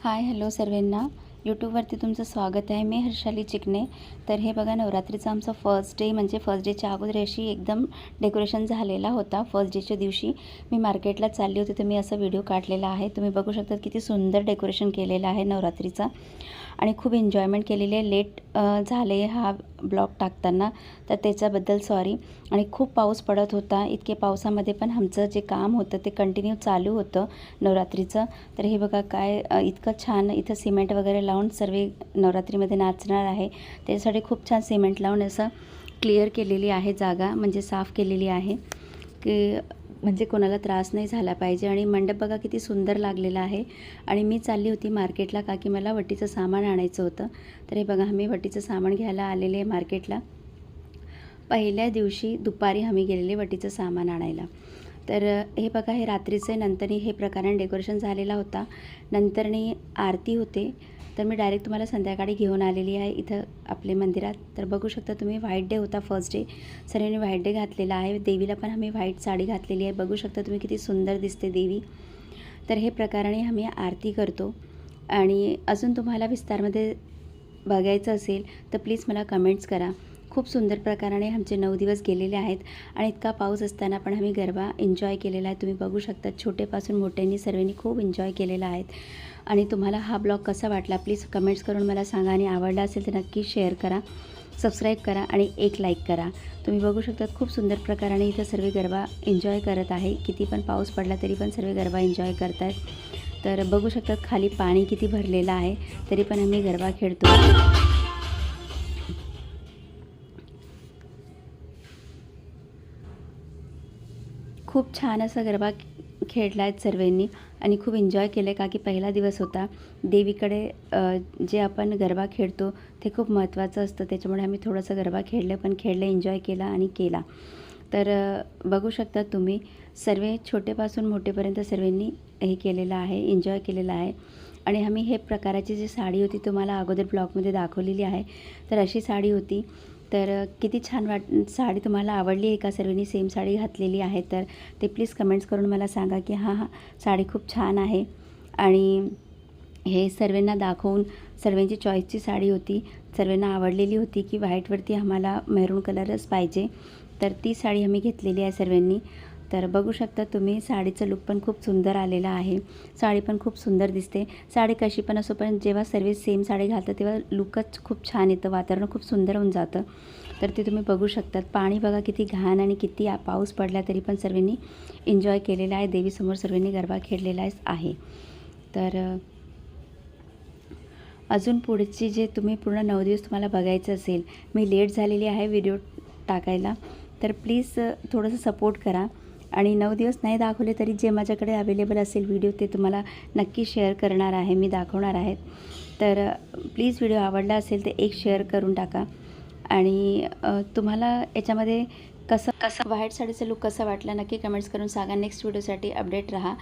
Hi hello सर्वांना. यूट्यूबवरती तुमचं स्वागत आहे. मी हर्षाली चिकणे तर हे बघा नवरात्रीचा आमचा फर्स्ट डे म्हणजे फर्स्ट डेच्या अगोदर अशी एकदम डेकोरेशन झालेला होता फर्स्ट डेच्या दिवशी. मी मार्केटला चालली होती तर मी असा व्हिडिओ काढलेला आहे. तुम्ही बघू शकता किती सुंदर डेकोरेशन केलेलं आहे नवरात्रीचा. आणि खूप एन्जॉयमेंट केलेली आहे. लेट झाले हा ब्लॉग टाकताना. तर त्याच्याबद्दल सॉरी आणि खूप पाऊस पडत होता. इतके पावसामध्ये पण आमचं जे काम होतं ते कंटिन्यू चालू होतं नवरात्रीचं. तर हे बघा काय इतकं छान इथं सिमेंट वगैरे लावून सर्व नवरात्रीमध्ये नाचणार आहे. त्याच्यासाठी खूप छान सिमेंट लावून असं क्लिअर केलेली आहे जागा म्हणजे साफ केलेली आहे. की म्हणजे कोणाला त्रास नाही झाला पाहिजे. आणि मंडप बघा किती सुंदर लागलेला आहे. आणि मी चालली होती मार्केटला का की मला वटीचं सामान आणायचं होतं. तर हे बघा आम्ही वटीचं सामान घ्यायला आलेले आहे मार्केटला. पहिल्या दिवशी दुपारी आम्ही गेलेले वटीचं सामान आणायला. तर हे बघा हे रात्रीचे नंतरनी हे प्रकारण डेकोरेशन झालेला होता. नंतरनी आरती होते. तर मी डायरेक्ट तुम्हाला संध्याकाळी घेऊन आलेली आहे इथं आपले मंदिरात. तर बघू शकता तुम्ही व्हाईट डे होता फर्स्ट डे. सर्वांनी व्हाईट डे घातलेला आहे. देवीला पण आम्ही व्हाईट साडी घातलेली आहे. बघू शकता तुम्ही किती सुंदर दिसते देवी. तर हे प्रकाराने आम्ही आरती करतो. आणि अजून तुम्हाला विस्तारमध्ये बघायचं असेल तर प्लीज मला कमेंट्स करा. खूप सुंदर प्रकाराने आमचे नऊ दिवस गेलेले आहेत आणि इतका पाऊस असताना पण आम्ही गरबा एन्जॉय केलेला आहे. तुम्ही बघू शकता छोटेपासून मोठ्यांनी सर्वांनी खूप एन्जॉय केलेला आहे. आणि तुम्हाला हा ब्लॉग कसा वाटला प्लीज कमेंट्स करून मला सांगा. आणि आवडला असेल तर नक्की शेअर करा सबस्क्राईब करा आणि एक लाईक करा. तुम्ही बघू शकता खूप सुंदर प्रकाराने इथं सर्व गरबा एन्जॉय करत आहे. किती पण पाऊस पडला तरी पण सर्व गरबा एन्जॉय करत आहेत तर बघू शकतात खाली पाणी किती भरलेलं आहे तरी पण आम्ही गरबा खेळतो. खूप छान असा गरबा खेळला आहेत सर्वांनी आणि खूप एन्जॉय केलं आहे का की पहिला दिवस होता. देवीकडे जे आपण गरबा खेळतो ते खूप महत्त्वाचं असतं. त्याच्यामुळे आम्ही थोडंसं गरबा खेळलं पण खेळलं एन्जॉय केला आणि केला. तर बघू शकता तुम्ही सर्व छोटेपासून मोठेपर्यंत सर्वांनी हे केलेलं आहे एन्जॉय केलेलं आहे. आणि आम्ही हे प्रकाराची जी साडी होती तुम्हाला अगोदर ब्लॉगमध्ये दाखवलेली आहे तर अशी साडी होती. तर किती छान वाट साडी तुम्हाला आवडली आहे का? सर्वांनी सेम साडी घातलेली आहे. तर ते प्लीज कमेंट्स करून मला सांगा की हां हां साडी खूप छान आहे. आणि हे सर्वांना दाखवून सर्वांची चॉईसची साडी होती. सर्वांना आवडलेली होती की व्हाईटवरती आम्हाला मेहरून कलरच पाहिजे. तर ती साडी आम्ही घेतलेली आहे सर्वांनी. तर बघू शकता तुम्ही साडीचं लुक पण खूप सुंदर आलेला आहे. साडी पण खूप सुंदर दिसते. साडी कशी पण असो पण जेव्हा सर्व सेम साडी घालतं तेव्हा लुकच खूप छान येतं. वातावरण खूप सुंदर होऊन जातं. तर ते तुम्ही बघू शकतात. पाणी बघा किती घाण आणि किती पाऊस पडला तरी पण सर्वांनी एन्जॉय केलेला आहे. देवीसमोर सर्वांनी गरबा खेळलेला आहे. तर अजून पुढची जे तुम्ही पूर्ण नऊ दिवस तुम्हाला बघायचं असेल मी लेट झालेली आहे व्हिडिओ टाकायला. तर प्लीज थोडंसं सपोर्ट करा. आणि नऊ दिवस नाही दाखवले तरी जे माझ्याकडे अवेलेबल असेल व्हिडिओ ते तुम्हाला नक्की शेअर करणार आहे मी दाखवणार आहे. तर प्लीज व्हिडिओ आवडला असेल तर एक शेअर करून टाका. आणि तुम्हाला याच्यामध्ये कसं कसं व्हाईट साडीचं लुक कसं वाटलं नक्की कमेंट्स करून सांगा. नेक्स्ट व्हिडिओसाठी अपडेट राहा.